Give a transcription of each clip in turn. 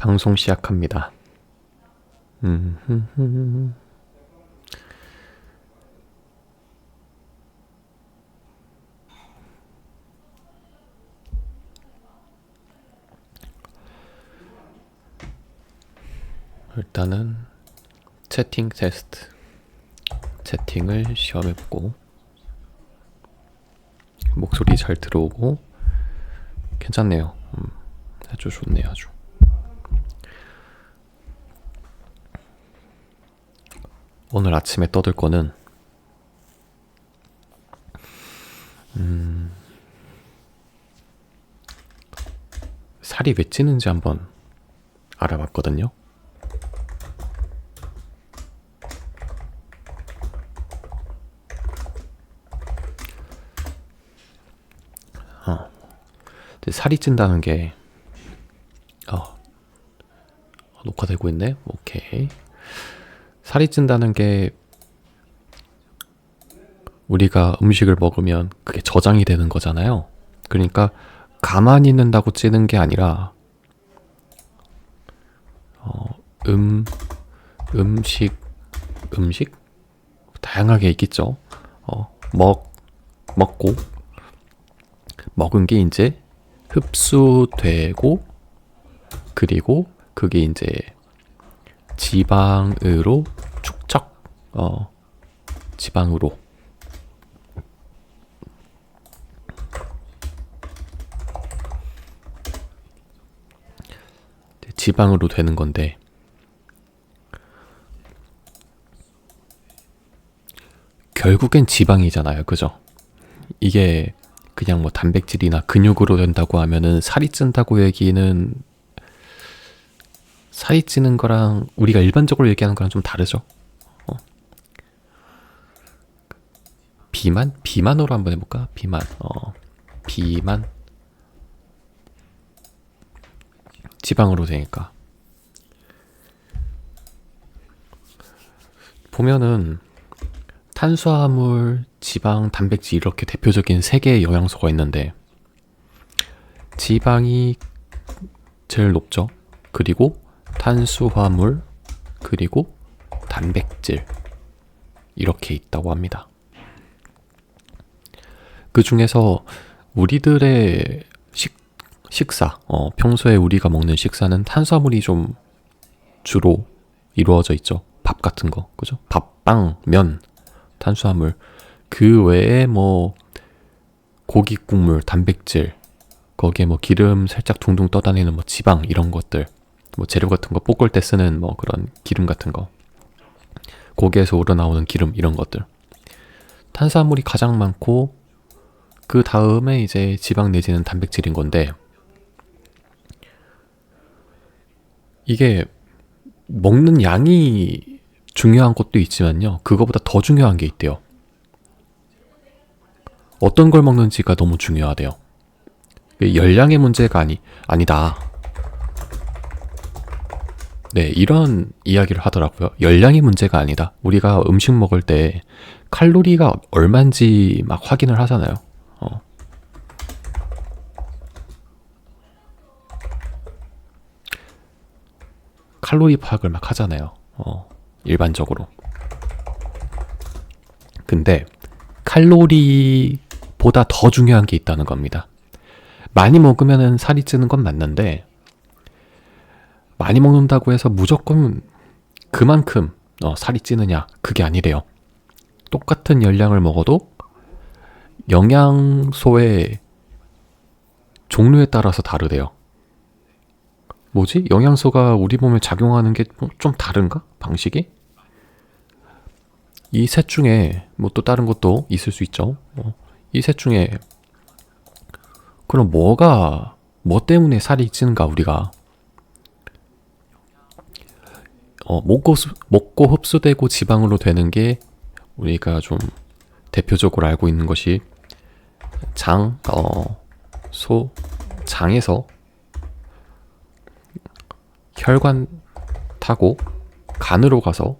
방송 시작합니다. 음, 일단은 채팅 테스트 채팅을 시험해보고 목소리 잘 들어오고 괜찮네요. 음, 아주 좋네요, 아주. 오늘 아침에 떠들 거는 음, 살이 왜 찌는지 한번 알아봤거든요. 어, 살이 찐다는 게 어, 녹화되고 있네. 오케이. 살이 찐다는 게 우리가 음식을 먹으면 그게 저장이 되는 거잖아요. 그러니까 가만히 있는다고 찌는 게 아니라 어, 음 음식 음식 다양하게 있겠죠. 어, 먹 먹고 먹은 게 이제 흡수되고 그리고 그게 이제 지방으로 어 지방으로 지방으로 되는 건데 결국엔 지방이잖아요. 그죠? 이게 그냥 뭐 단백질이나 근육으로 된다고 하면은 살이 찐다고 얘기는 살이 찌는 거랑 우리가 일반적으로 얘기하는 거랑 좀 다르죠. 어. 비만? 비만으로 한번 해볼까? 비만. 어. 비만. 지방으로 되니까. 보면은 탄수화물, 지방, 단백질 이렇게 대표적인 세 개의 영양소가 있는데 지방이 제일 높죠. 그리고 탄수화물, 그리고 단백질 이렇게 있다고 합니다. 그 중에서 우리들의 식, 식사, 어, 평소에 우리가 먹는 식사는 탄수화물이 좀 주로 이루어져 있죠. 밥 같은 거, 그죠? 밥, 빵, 면, 탄수화물. 그 외에 뭐 고기 국물, 단백질, 거기에 뭐 기름 살짝 둥둥 떠다니는 뭐 지방 이런 것들, 뭐 재료 같은 거 볶을 때 쓰는 뭐 그런 기름 같은 거, 고기에서 우러나오는 기름 이런 것들. 탄수화물이 가장 많고 그 다음에 이제 지방 내지는 단백질인 건데 이게 먹는 양이 중요한 것도 있지만요. 그거보다 더 중요한 게 있대요. 어떤 걸 먹는지가 너무 중요하대요. 열량의 문제가 아니, 아니다. 네, 이런 이야기를 하더라고요. 열량이 문제가 아니다. 우리가 음식 먹을 때 칼로리가 얼마인지 막 확인을 하잖아요. 어. 칼로리 파악을 막 하잖아요. 어. 일반적으로. 근데 칼로리보다 더 중요한 게 있다는 겁니다. 많이 먹으면 살이 찌는 건 맞는데 많이 먹는다고 해서 무조건 그만큼 어, 살이 찌느냐 그게 아니래요. 똑같은 열량을 먹어도 영양소의 종류에 따라서 다르대요. 뭐지? 영양소가 우리 몸에 작용하는 게 좀 다른가? 방식이? 이 셋 중에 뭐 또 다른 것도 있을 수 있죠. 어, 이셋 중에 그럼 뭐가 뭐 때문에 살이 찌는가 우리가 어, 먹고 먹고 흡수되고 지방으로 되는 게 우리가 좀 대표적으로 알고 있는 것이 장, 어, 소, 장에서 혈관 타고 간으로 가서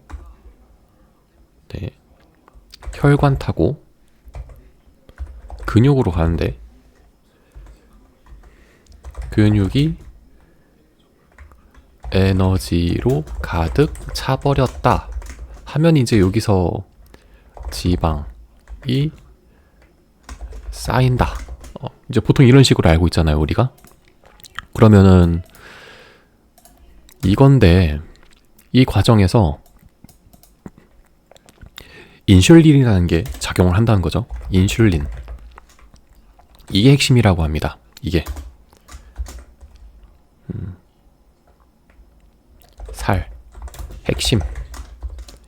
네, 혈관 타고 근육으로 가는데 근육이 에너지로 가득 차버렸다 하면 이제 여기서 지방이 쌓인다. 어, 이제 보통 이런 식으로 알고 있잖아요, 우리가. 그러면은 이건데 이 과정에서 인슐린이라는 게 작용을 한다는 거죠. 인슐린. 이게 핵심이라고 합니다. 이게. 음. 살. 핵심.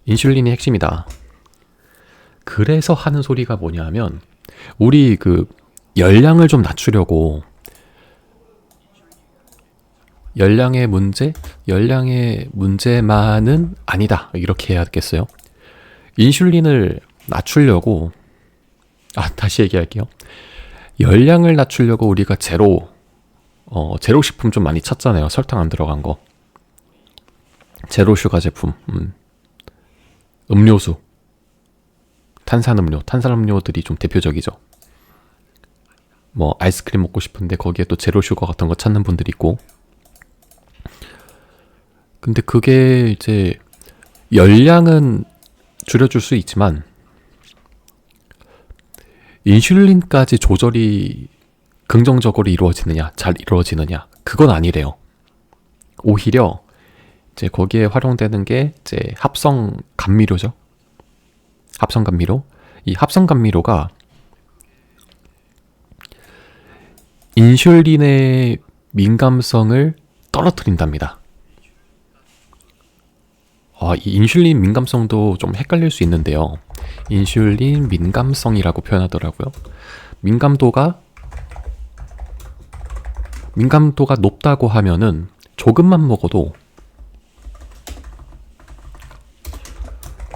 인슐린이 핵심이다. 그래서 하는 소리가 뭐냐면 우리 그 열량을 좀 낮추려고 열량의 문제, 열량의 문제만은 아니다. 이렇게 해야겠어요. 인슐린을 낮추려고 아, 다시 얘기할게요. 열량을 낮추려고 우리가 제로 어, 제로 식품 좀 많이 찾잖아요. 설탕 안 들어간 거. 제로 슈가 제품. 음. 음료수. 탄산음료, 탄산음료들이 좀 대표적이죠. 뭐 아이스크림 먹고 싶은데 거기에 또 제로 슈거 같은 거 찾는 분들이 있고. 근데 그게 이제 열량은 줄여줄 수 있지만 인슐린까지 조절이 긍정적으로 이루어지느냐, 잘 이루어지느냐, 그건 아니래요. 오히려 이제 거기에 활용되는 게 이제 합성 감미료죠. 합성 감미료. 이 합성 감미료가 인슐린의 민감성을 떨어뜨린답니다. 아, 이 인슐린 민감성도 좀 헷갈릴 수 있는데요. 인슐린 민감성이라고 표현하더라고요. 민감도가 민감도가 높다고 하면은 조금만 먹어도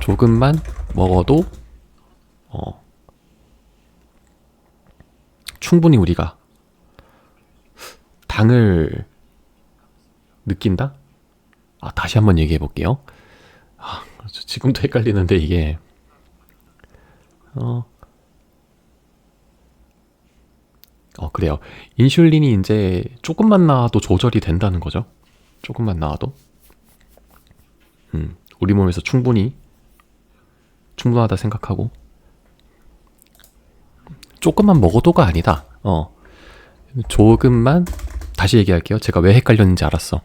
조금만 먹어도 어, 충분히 우리가 당을 느낀다? 아, 다시 한번 얘기해 볼게요. 아, 지금도 헷갈리는데 이게 어, 어 그래요. 인슐린이 이제 조금만 나와도 조절이 된다는 거죠. 조금만 나와도. 음, 우리 몸에서 충분히 충분하다 생각하고 조금만 먹어도가 아니다. 어. 조금만 다시 얘기할게요. 제가 왜 헷갈렸는지 알았어.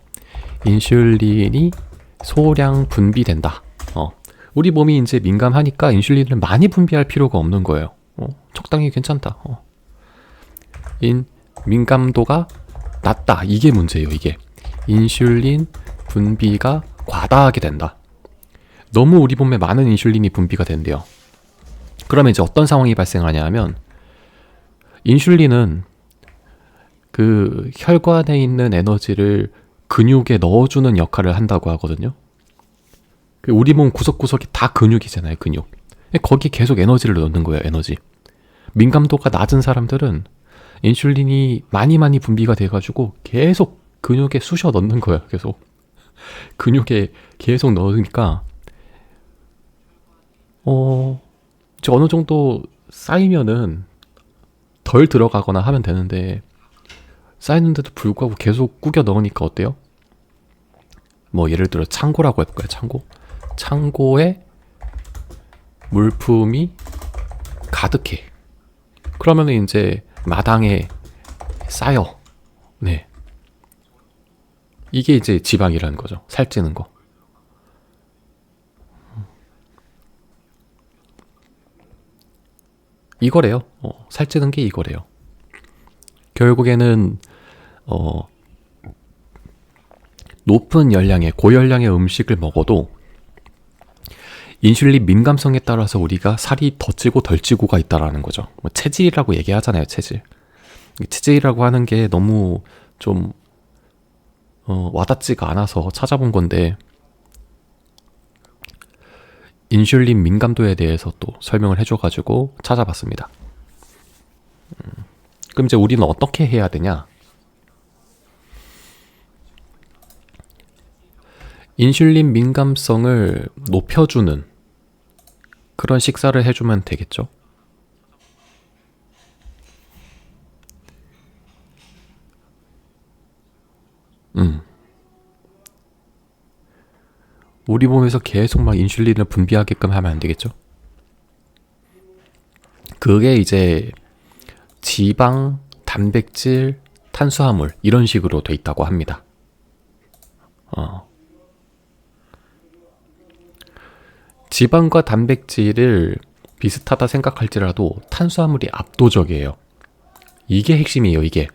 인슐린이 소량 분비된다. 어. 우리 몸이 이제 민감하니까 인슐린을 많이 분비할 필요가 없는 거예요. 어. 적당히 괜찮다. 어. 인 민감도가 낮다. 이게 문제예요. 이게 인슐린 분비가 과다하게 된다. 너무 우리 몸에 많은 인슐린이 분비가 된대요. 그러면 이제 어떤 상황이 발생하냐 하면 인슐린은 그 혈관에 있는 에너지를 근육에 넣어주는 역할을 한다고 하거든요. 그 우리 몸 구석구석이 다 근육이잖아요, 근육. 거기 계속 에너지를 넣는 거예요, 에너지. 민감도가 낮은 사람들은 인슐린이 많이 많이 분비가 돼가지고 계속 근육에 쑤셔 넣는 거예요, 계속. 근육에 계속 넣으니까 어, 이제 어느 정도 쌓이면은 덜 들어가거나 하면 되는데 쌓이는데도 불구하고 계속 꾸겨 넣으니까 어때요? 뭐 예를 들어 창고라고 해볼까요? 창고. 창고에 물품이 가득해. 그러면 이제 마당에 쌓여. 네. 이게 이제 지방이라는 거죠. 살찌는 거. 이거래요. 어, 살찌는 게 이거래요. 결국에는 어, 높은 열량의 고열량의 음식을 먹어도 인슐린 민감성에 따라서 우리가 살이 더 찌고 덜 찌고가 있다라는 거죠. 뭐 체질이라고 얘기하잖아요, 체질. 체질이라고 하는 게 너무 좀 어, 와닿지가 않아서 찾아본 건데 인슐린 민감도에 대해서 또 설명을 해줘가지고 찾아봤습니다. 음, 그럼 이제 우리는 어떻게 해야 되냐? 인슐린 민감성을 높여주는 그런 식사를 해주면 되겠죠. 음. 우리 몸에서 계속 막 인슐린을 분비하게끔 하면 안 되겠죠? 그게 이제 지방, 단백질, 탄수화물 이런 식으로 돼 있다고 합니다. 어. 지방과 단백질을 비슷하다 생각할지라도 탄수화물이 압도적이에요. 이게 핵심이에요, 이게.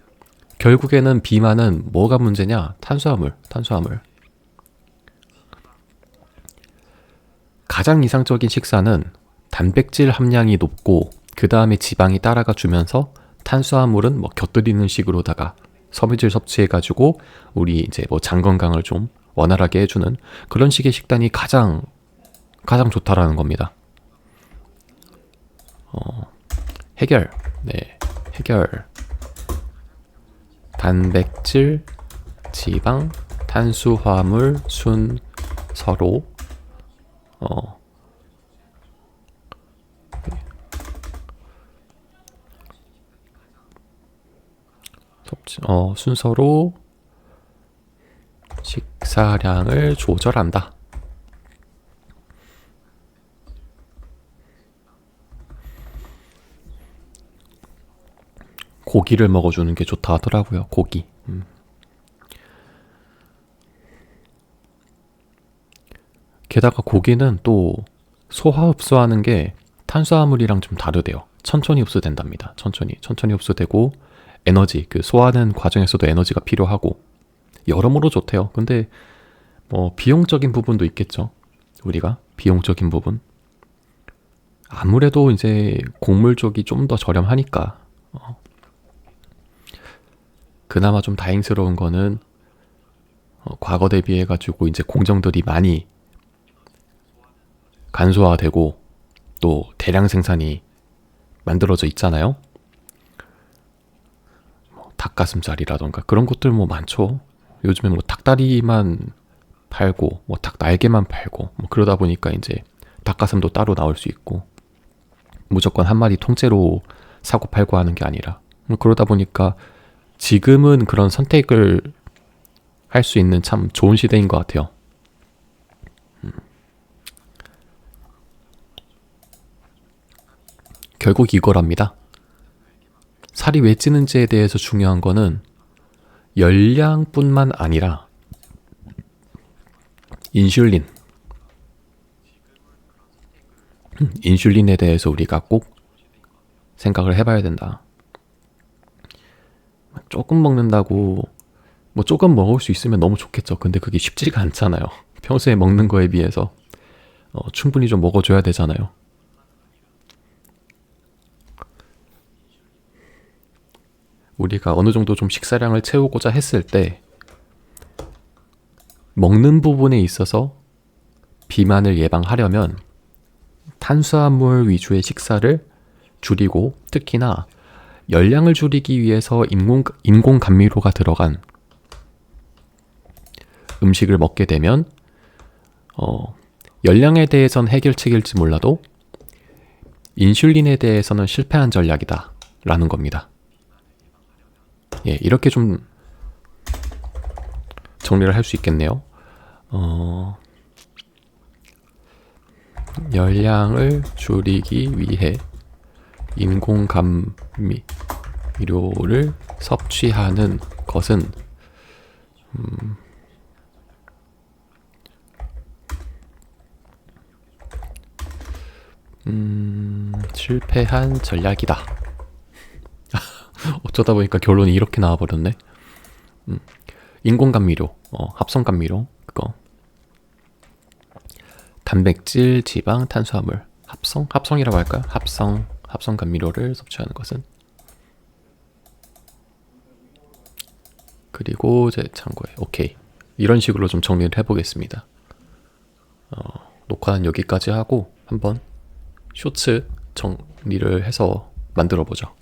결국에는 비만은 뭐가 문제냐? 탄수화물, 탄수화물. 가장 이상적인 식사는 단백질 함량이 높고 그 다음에 지방이 따라가 주면서 탄수화물은 뭐 곁들이는 식으로다가 섬유질 섭취해가지고 우리 이제 뭐 장 건강을 좀 원활하게 해주는 그런 식의 식단이 가장 가장 좋다라는 겁니다. 어, 해결, 네, 해결. 단백질, 지방, 탄수화물 순 서로 어, 섭취, 어, 순서로 식사량을 조절한다. 고기를 먹어주는 게 좋다 하더라고요. 고기. 음. 게다가 고기는 또 소화 흡수하는 게 탄수화물이랑 좀 다르대요. 천천히 흡수된답니다. 천천히 천천히 흡수되고 에너지 그 소화하는 과정에서도 에너지가 필요하고 여러모로 좋대요. 근데 뭐 비용적인 부분도 있겠죠. 우리가 비용적인 부분 아무래도 이제 곡물 쪽이 좀 더 저렴하니까 어. 그나마 좀 다행스러운 거는 어, 과거 대비해 가지고 이제 공정들이 많이 간소화되고 또 대량 생산이 만들어져 있잖아요. 뭐 닭가슴살이라던가 그런 것들 뭐 많죠. 요즘에 뭐 닭다리만 팔고 뭐 닭 날개만 팔고 뭐 그러다 보니까 이제 닭가슴도 따로 나올 수 있고 무조건 한 마리 통째로 사고 팔고 하는 게 아니라 뭐 그러다 보니까 지금은 그런 선택을 할 수 있는 참 좋은 시대인 것 같아요. 음. 결국 이거랍니다. 살이 왜 찌는지에 대해서 중요한 거는 열량뿐만 아니라 인슐린. 음, 인슐린에 대해서 우리가 꼭 생각을 해봐야 된다. 조금 먹는다고 뭐 조금 먹을 수 있으면 너무 좋겠죠. 근데 그게 쉽지가 않잖아요. 평소에 먹는 거에 비해서 어, 충분히 좀 먹어줘야 되잖아요. 우리가 어느 정도 좀 식사량을 채우고자 했을 때 먹는 부분에 있어서 비만을 예방하려면 탄수화물 위주의 식사를 줄이고 특히나 열량을 줄이기 위해서 인공, 인공 감미료가 들어간 음식을 먹게 되면 어, 열량에 대해선 해결책일지 몰라도 인슐린에 대해서는 실패한 전략이다 라는 겁니다. 예, 이렇게 좀 정리를 할 수 있겠네요. 어, 열량을 줄이기 위해 인공 감미료를 섭취하는 것은 음, 음, 실패한 전략이다. 어쩌다 보니까 결론이 이렇게 나와버렸네. 음, 인공 감미료, 어, 합성 감미료, 그거. 단백질, 지방, 탄수화물, 합성? 합성이라고 할까요? 합성, 합성 감미료를 섭취하는 것은. 그리고 제 참고에 오케이 이런 식으로 좀 정리를 해보겠습니다. 어, 녹화는 여기까지 하고 한번 쇼츠 정리를 해서 만들어 보죠.